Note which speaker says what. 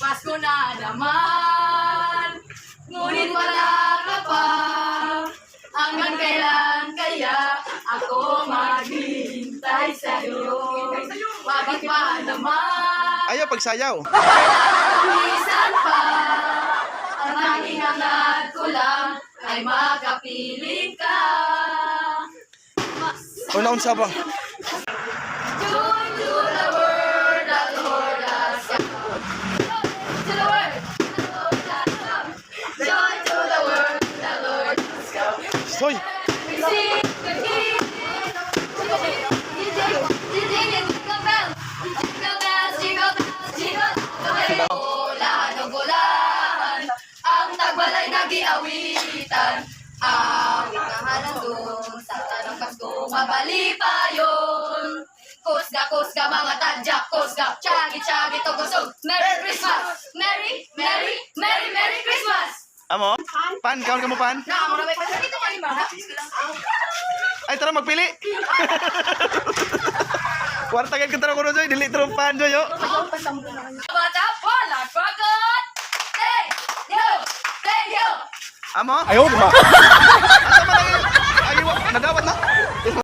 Speaker 1: Pasko na naman, ngunit wala ka pa. Hanggang kailan kaya ako maghihintay sa'yo? Bakit ba naman?
Speaker 2: Ayaw pagsayaw.
Speaker 1: Minsan pa, ang naging hangad ko lang ay makapiling ka.
Speaker 2: Una-unsa ba?
Speaker 1: Joy tagbalay nagiawitan. Ang kahanan doon sa tanong Pasko, mabali pa yun. Kusga, kusga, mga tadyak, kusga, chagi, chagi, tugusog. Merry Christmas! Merry, Merry, Merry, Merry Christmas!
Speaker 2: Amo? Pan, kaon ka mo pan?
Speaker 1: Na, na?
Speaker 2: Ay, tara magpili! Kwarta ka tara ko Joy, dili tro pan Joy, oh.
Speaker 1: Bata, wala, pagod! Hey, yo, hey, yo!
Speaker 2: Amo?
Speaker 3: Ayaw, di ba?